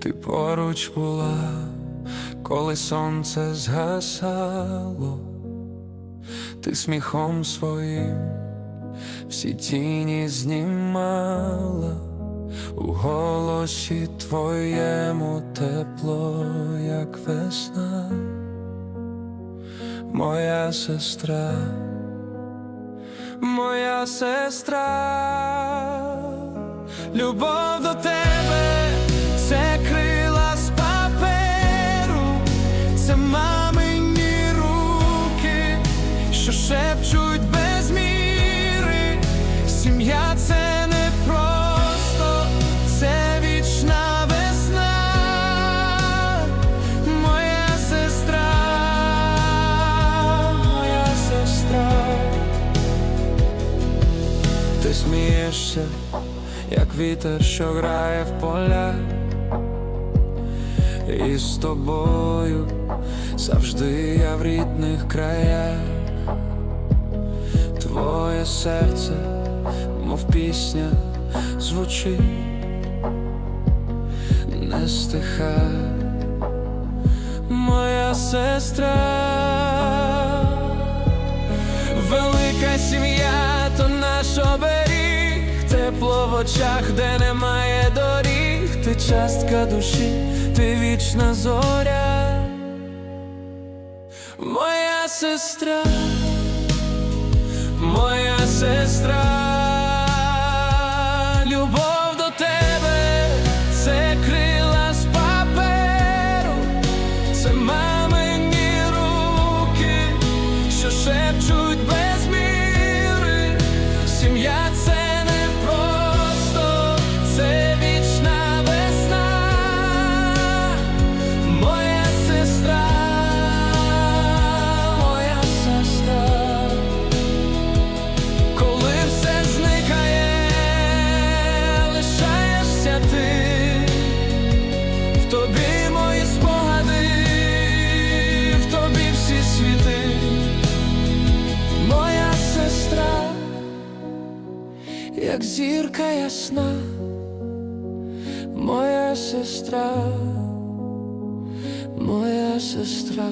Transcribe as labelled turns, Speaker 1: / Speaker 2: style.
Speaker 1: ти поруч була, коли сонце згасало, ти сміхом своїм всі тіні знімала, у голосі твоєму тепло, як весна, моя сестра, моя сестра, любов до тебе, шепчуть без міри. Сім'я це не просто, це вічна весна, моя сестра, моя сестра. Ти смієшся, як вітер, що грає в полях, і з тобою завжди я в рідних краях. Твоє серце, мов пісня, звучить, не стихає, моя сестра, велика сім'я, то наш оберіг, тепло в очах, де немає доріг, ти частка душі, ти вічна зоря, моя сестра сестра, любов до тебе, це крила з паперу, це мамині руки, що шепчуть без міри. Сім'я це як зірка ясна, моя сестра, моя сестра.